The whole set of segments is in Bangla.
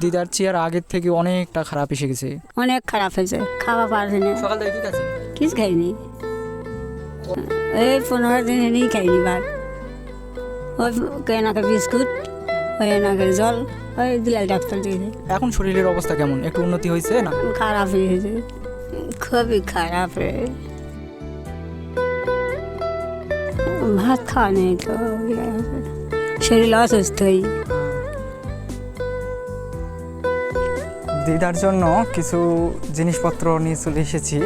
দিদার চেয়ার আগের থেকে অনেকটা খারাপ এসে গেছে। অনেক খারাপ হয়েছে খাওয়া পারছি না। সকাল থেকে কি খাচ্ছেন কিছু খাইনি। এই পনেরো দিন এনেই খাইনি ভাত। ওই কেনাকে বিস্কুট ওই এনাকে জল ওই দিলাল ডাক্তার দিয়েছে। এখন শরীরের অবস্থা কেমন? একটু উন্নতি হয়েছে না? খারাপ হয়েছে খুবই খারাপ রে। ভাত খাওয়া নেই তো। শরীর অসুস্থই। দিদার জন্য কিছু জিনিসপত্র নিয়ে চলে এসেছি।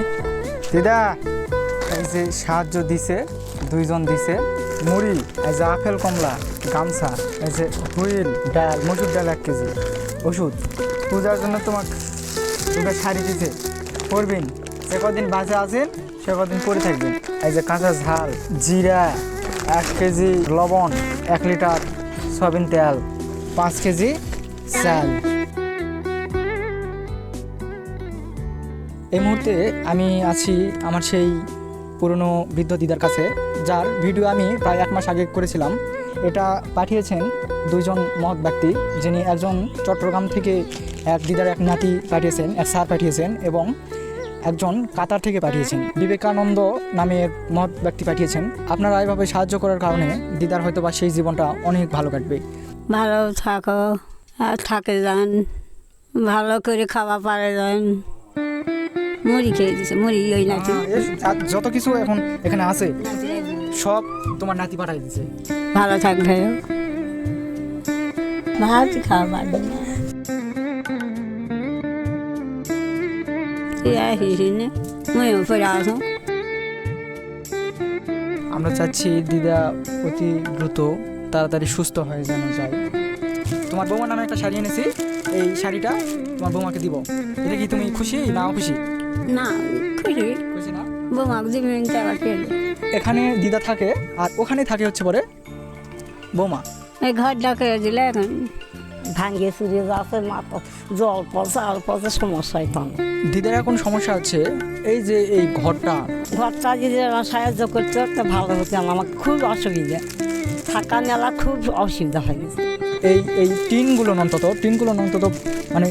দিদা, এই যে সাহায্য দিছে, দুইজন দিছে। মুড়ি, এই যে আপেল, কমলা, গামছা, এই যে হুইল, ডাল, মসুর ডাল এক কেজি। ওষুধ, পূজার জন্য তোমার দুটো শাড়ি দিছে। পরবেন, যে কদিন বাজে আছেন সে কদিন পরে থাকবেন এই যে কাঁচা ঝাল, জিরা, এক কেজি লবণ, এক লিটার সয়াবিন তেল, পাঁচ কেজি চাল। এই মুহূর্তে আমি আছি আমার সেই পুরনো বৃদ্ধ দিদার কাছে, যার ভিডিও আমি প্রায় এক মাস আগে করেছিলাম। এটা পাঠিয়েছেন দুইজন মহৎ ব্যক্তি, যিনি একজন চট্টগ্রাম থেকে এক দিদার এক নাতি পাঠিয়েছেন, এক স্যার পাঠিয়েছেন এবং একজন কাতার থেকে পাঠিয়েছেন। বিবেকানন্দ নামে এক মহৎ ব্যক্তি পাঠিয়েছেন। আপনারা এভাবে সাহায্য করার কারণে দিদার হয়তো বা সেই জীবনটা অনেক ভালো কাটবে। ভালো থাকো থাকে যান, ভালো করে খাওয়া পারে যান। মুড়ি খেয়ে দিছে মুড়ি ওই আর যত কিছু এখন এখানে আছে সব তোমার নাতি পাঠাই দিচ্ছে ভালো থাকবে। ভাত খাওয়া পারবে না আমরা চাচ্ছি দিদা অতি দ্রুত তাড়াতাড়ি সুস্থ হয়ে যেন যায়। তোমার বৌমার নামে একটা শাড়ি এনেছি। এই শাড়িটা তোমার বৌমাকে দিব। এটা কি তুমি খুশি না খুশি না খুশি। খুশি না? এখানে দিদা থাকে আর ওখানে থাকে হচ্ছে পরে বৌমা। এই ঘরটা করে দিলে এখন। ভাঙ্গে চুরে যাচ্ছে মাথা জল পচে আর পচে সমস্যা হইতাম দিদার এখন সমস্যা হচ্ছে এই যে এই ঘরটা। ঘরটা যদি আমার সাহায্য করতে তো ভালো হতো আমার খুব অসুবিধা। থাকা মেলা খুব অসুবিধা হয়ে গেছে। এই এই টিনগুলো অন্তত টিনগুলো অন্তত মানে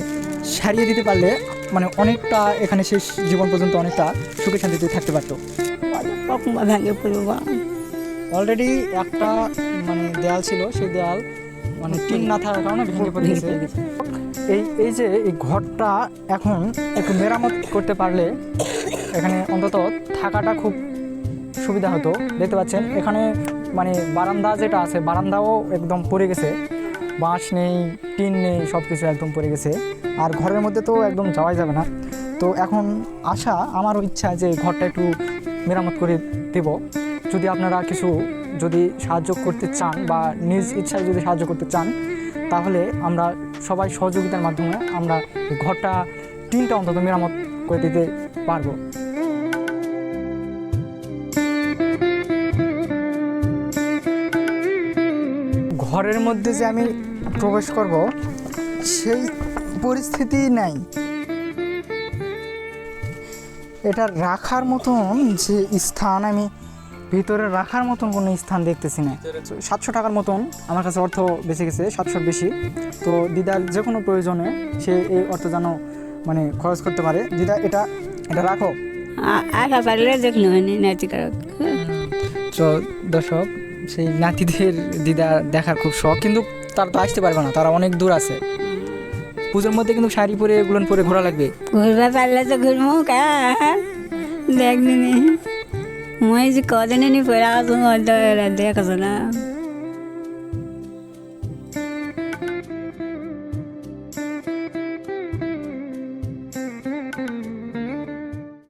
সারিয়ে দিতে পারলে মানে অনেকটা এখানে শেষ জীবন পর্যন্ত অনেকটা সুখে শান্তিতে থাকতে পারতো। ভেঙে পড়ব অলরেডি একটা মানে দেয়াল ছিল সেই দেয়াল মানে টিন না থাকার কারণে ভেঙে পড়ে গেছে। এই এই যে এই ঘরটা এখন একটু মেরামত করতে পারলে এখানে অন্তত থাকাটা খুব সুবিধা হতো। দেখতে পাচ্ছেন এখানে মানে বারান্দা যেটা আছে বারান্দাও একদম পড়ে গেছে। বাঁশ নেই, টিন নেই সব কিছু একদম পড়ে গেছে। আর ঘরের মধ্যে তো একদম যাওয়াই যাবে না। তো এখন আশা, আমারও ইচ্ছা যে ঘরটা একটু মেরামত করে দেব। যদি আপনারা কিছু যদি সাহায্য করতে চান বা নিজ ইচ্ছায় যদি সাহায্য করতে চান, তাহলে আমরা সবাই সহযোগিতার মাধ্যমে আমরা ঘরটা, টিনটা অন্তত মেরামত করে দিতে পারব। ঘরের মধ্যে যে আমি প্রবেশ করব সেই পরিস্থিতি নাই। এটা রাখার মতন যে স্থান আমি ভিতরে রাখার মতন কোনো স্থান দেখতেছি না। সাতশো টাকার মতন আমার কাছে অর্থ বেঁচে গেছে সাতশোর বেশি। তো দিদার যে কোনো প্রয়োজনে সে এই অর্থ যেন মানে খরচ করতে পারে। দিদা এটা এটা রাখো। পারলে দেখল তো দর্শক সেই নাতিদের দিদা দেখার খুব শখ কিন্তু তারা তো আসতে পারবে না, তারা অনেক দূর আছে। পুজোর মধ্যে কিন্তু শাড়ি পরে এগুলো পরে ঘোরা লাগবে। ঘুরবে পারলে তো ঘুরবো কা দেখবি নি মই যে কদিনে নি পড়ে আসো দেখ না।